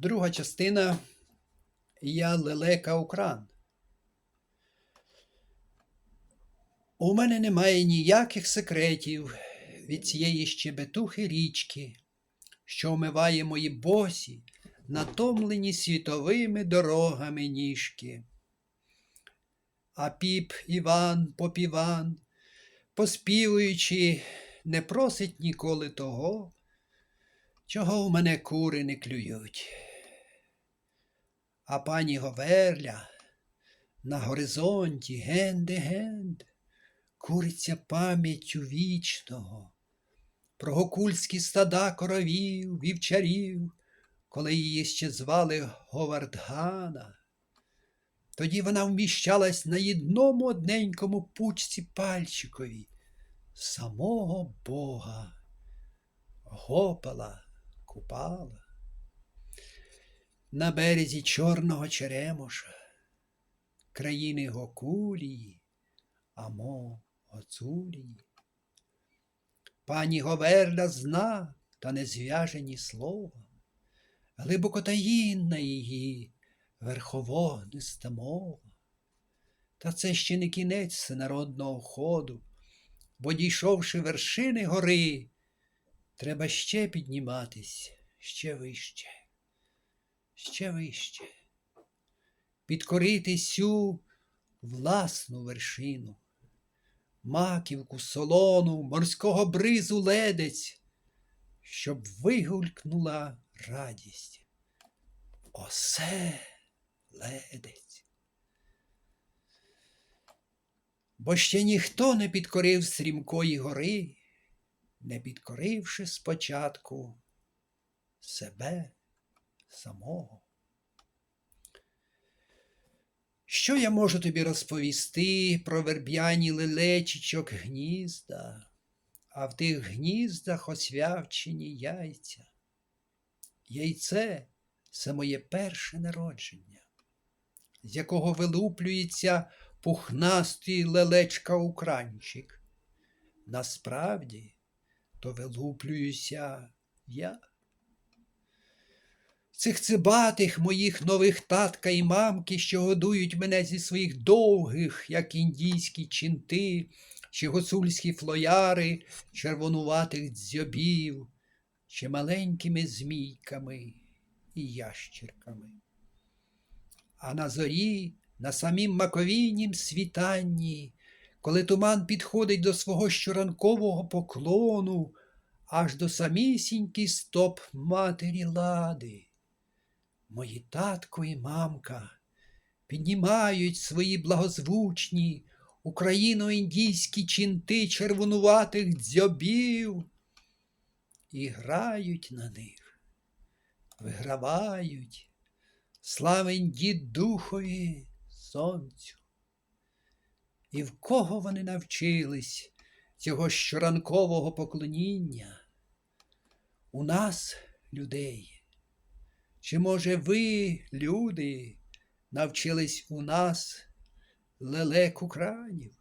Друга частина Я лелека Укран. У мене немає ніяких секретів від цієї щебетухи річки, що омиває мої босі, натомлені світовими дорогами ніжки. А піп Іван, поп Іван, поспівуючи, не просить ніколи того, чого в мене кури не клюють. А пані Говерля на горизонті генде-генд куриться пам'яттю вічного, про гокульські стада коровів, вівчарів, коли її ще звали Говардгана. Тоді вона вміщалась на єдному одненькому пучці пальчикові самого Бога, гопала, купала. На березі чорного черемоша, країни Гокулії, амо Гоцулії. Пані Говерля зна, та не зв'яжені словом, глибоко таїнна її верховогниста мова. Та це ще не кінець всенародного ходу, бо, дійшовши вершини гори, треба ще підніматись, ще вище, ще вище, підкорити сю власну вершину, маківку солону, морського бризу ледець, щоб вигулькнула радість. Осе ледець. Бо ще ніхто не підкорив стрімкої гори, не підкоривши спочатку себе самого. Що я можу тобі розповісти про верб'яні лелечічок гнізда, а в тих гніздах освявчені яйця? Яйце це моє перше народження, з якого вилуплюється пухнастий лелечка укранчик. Насправді, то вилуплююся я. Цих цибатих моїх нових татка і мамки, що годують мене зі своїх довгих, як індійські чинти, чи гуцульські флояри, червонуватих дзьобів, чи маленькими змійками і ящірками. А на зорі, на самім маковійнім світанні, коли туман підходить до свого щоранкового поклону, аж до самісінький стоп матері лади. Мої татко і мамка піднімають свої благозвучні україно-індійські чинти червонуватих дзьобів і грають на них, вигравають, славень дід духові сонцю. І в кого вони навчились цього щоранкового поклоніння? У нас, людей. Чи, може, ви, люди, навчились у нас лелек укранів?